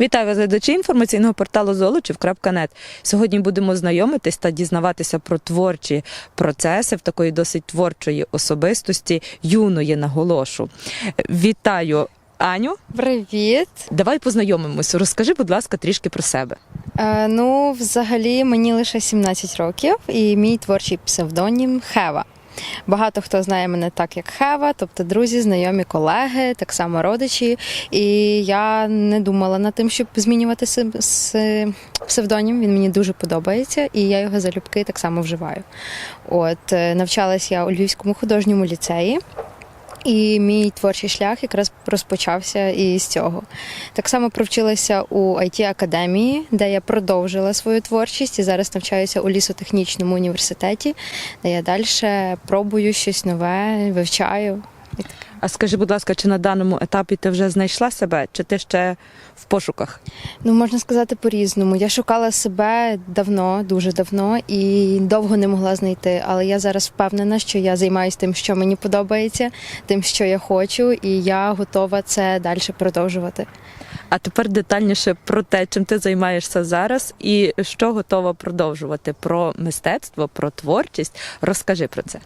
Вітаю вас, глядачі інформаційного порталу Золочів.нет. Сьогодні будемо знайомитись та дізнаватися про творчі процеси в такої досить творчої особистості, юної наголошу. Вітаю, Аню. Привіт. Давай познайомимося. Розкажи, будь ласка, трішки про себе. Е, ну, взагалі, мені лише 17 років, і мій творчий псевдонім Хева. Багато хто знає мене так, як Хева, тобто друзі, знайомі, колеги, так само родичі. І я не думала над тим, щоб змінювати псевдонім. Він мені дуже подобається, і я його залюбки так само вживаю. От е, навчалась я у Львівському художньому ліцеї. І мій творчий шлях якраз розпочався і з цього. Так само провчилася у it академії, де я продовжила свою творчість і зараз навчаюся у лісотехнічному університеті, де я далі пробую щось нове, вивчаю. А скажи, будь ласка, чи на даному етапі ти вже знайшла себе, чи ти ще в пошуках? Ну, можна сказати по-різному. Я шукала себе давно, дуже давно і довго не могла знайти. Але я зараз впевнена, що я займаюся тим, що мені подобається, тим, що я хочу, і я готова це далі продовжувати. А тепер детальніше про те, чим ти займаєшся зараз і що готова продовжувати про мистецтво, про творчість. Розкажи про це.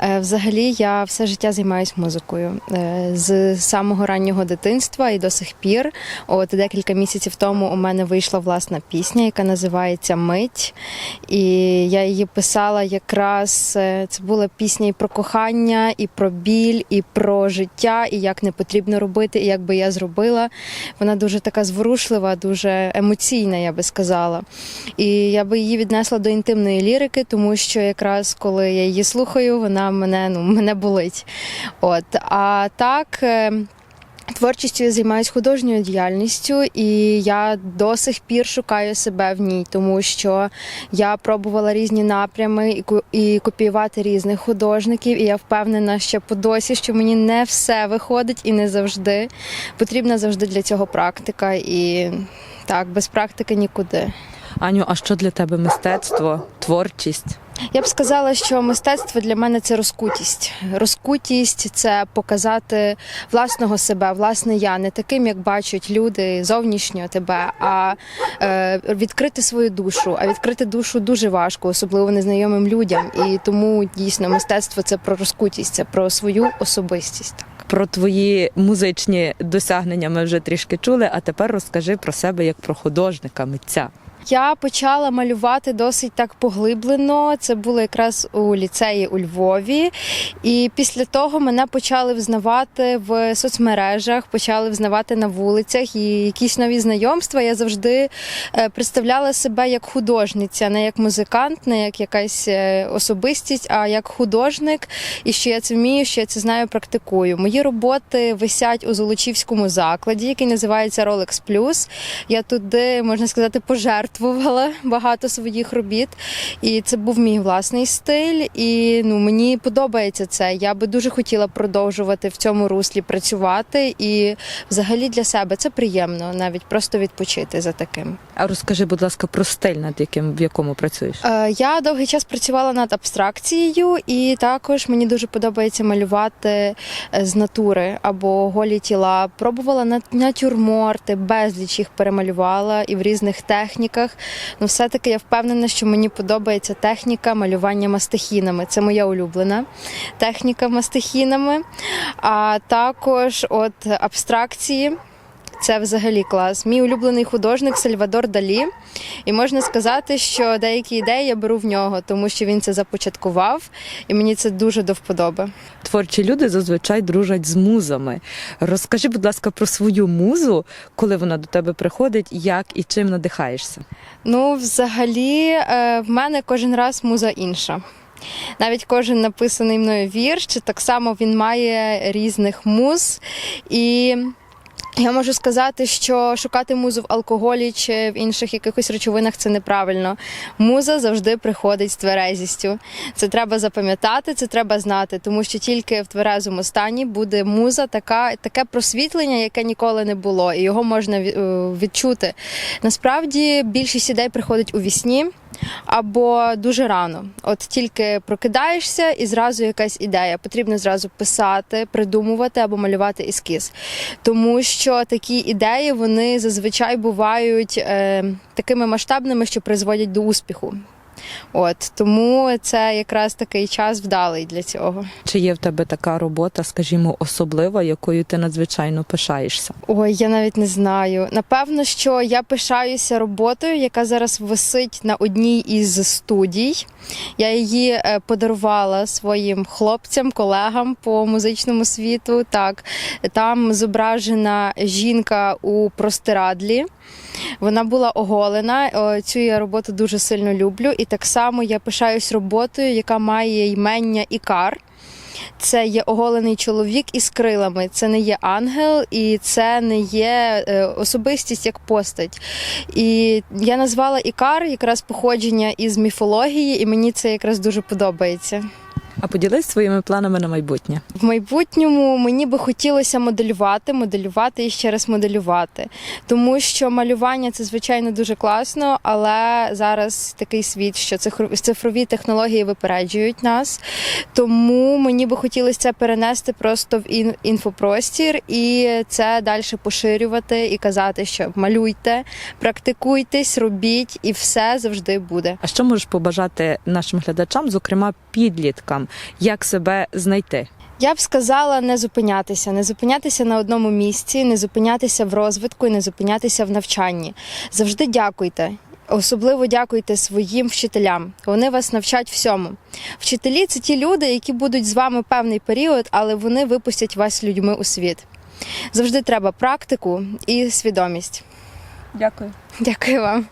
Е, Взагалі, я все життя займаюся музикою Е, з самого раннього дитинства і до сих пір. От декілька місяців тому у мене вийшла власна пісня, яка називається Мить. І я її писала якраз е, це була пісня і про кохання, і про біль, і про життя, і як не потрібно робити, і як би я зробила. Вона дуже така зворушлива, дуже емоційна, я би сказала. І я би її віднесла до інтимної лірики, тому що якраз коли я її слухаю, вона мене ну мене болить. От а так. Творчістю я займаюся художньою діяльністю, і я до сих пір шукаю себе в ній, тому що я пробувала різні напрями і копіювати різних художників. І я впевнена, що по досі, що мені не все виходить і не завжди. Потрібна завжди для цього практика. І так, без практики нікуди. Аню, а що для тебе мистецтво, творчість? Я б сказала, що мистецтво для мене це розкутість. Розкутість це показати власного себе, власне я, не таким, як бачать люди зовнішньо тебе, а е, відкрити свою душу. А відкрити душу дуже важко, особливо незнайомим людям. І тому дійсно мистецтво це про розкутість, це про свою особистість. Про твої музичні досягнення ми вже трішки чули, а тепер розкажи про себе як про художника, митця. Я почала малювати досить так поглиблено. Це було якраз у ліцеї у Львові. І після того мене почали взнавати в соцмережах, почали взнавати на вулицях і якісь нові знайомства. Я завжди е, представляла себе як художниця, не як музикант, не як якась е, особистість, а як художник. І що я це вмію, що я це знаю, практикую. Мої роботи висять у Золочівському закладі, який називається Rolex Plus. Я туди, можна сказати, пожертвувала багато своїх робіт. І це був мій власний стиль. І ну, мені подобається це. Я би дуже хотіла продовжувати в цьому руслі працювати. І взагалі для себе це приємно, навіть просто відпочити за таким. А розкажи, будь ласка, про стиль, над яким в якому працюєш. Е, Я довгий час працювала над абстракцією, і також мені дуже подобається малювати е, з натури або голі тіла. Пробувала на- натюрморти, безліч їх перемалювала і в різних техніках. Ну, все-таки я впевнена, що мені подобається техніка малювання мастихінами. Це моя улюблена техніка мастихінами. А також от абстракції. Це взагалі клас. Мій улюблений художник Сальвадор Далі. І можна сказати, що деякі ідеї я беру в нього, тому що він це започаткував, і мені це дуже до вподоби. Творчі люди зазвичай дружать з музами. Розкажи, будь ласка, про свою музу, коли вона до тебе приходить, як і чим надихаєшся. Ну, взагалі, е, в мене кожен раз муза інша. Навіть кожен написаний мною вірш, так само він має різних муз. І я можу сказати, що шукати музу в алкоголі чи в інших якихось речовинах це неправильно. Муза завжди приходить з тверезістю. Це треба запам'ятати, це треба знати, тому що тільки в тверезому стані буде муза, така, таке просвітлення, яке ніколи не було, і його можна е, відчути. Насправді більшість ідей приходить у вісні. Або дуже рано. От тільки прокидаєшся і зразу якась ідея. Потрібно зразу писати, придумувати або малювати ескіз. Тому що такі ідеї вони зазвичай бувають е, такими масштабними, що призводять до успіху. От тому це якраз такий час вдалий для цього. Чи є в тебе така робота, скажімо, особлива, якою ти надзвичайно пишаєшся? Ой, я навіть не знаю. Напевно, що я пишаюся роботою, яка зараз висить на одній із студій. Я її е, подарувала своїм хлопцям, колегам по музичному світу. Так, там зображена жінка у простирадлі. Вона була оголена. Цю я роботу дуже сильно люблю. І так само я пишаюсь роботою, яка має ймення Ікар. Це є оголений чоловік із крилами. Це не є ангел, і це не є е, особистість як постать. І я назвала Ікар якраз походження із міфології, і мені це якраз дуже подобається. А поділись своїми планами на майбутнє. В майбутньому мені би хотілося моделювати, моделювати і ще раз моделювати. Тому що малювання це звичайно дуже класно, але зараз такий світ, що цифрові технології випереджують нас. Тому мені би хотілося це перенести просто в інфопростір і це далі поширювати і казати, що малюйте, практикуйтесь, робіть, і все завжди буде. А що можеш побажати нашим глядачам, зокрема підліткам, як себе знайти? Я б сказала не зупинятися, не зупинятися на одному місці, не зупинятися в розвитку і не зупинятися в навчанні. Завжди дякуйте. Особливо дякуйте своїм вчителям. Вони вас навчать всьому. Вчителі це ті люди, які будуть з вами певний період, але вони випустять вас людьми у світ. Завжди треба практику і свідомість. Дякую. Дякую вам.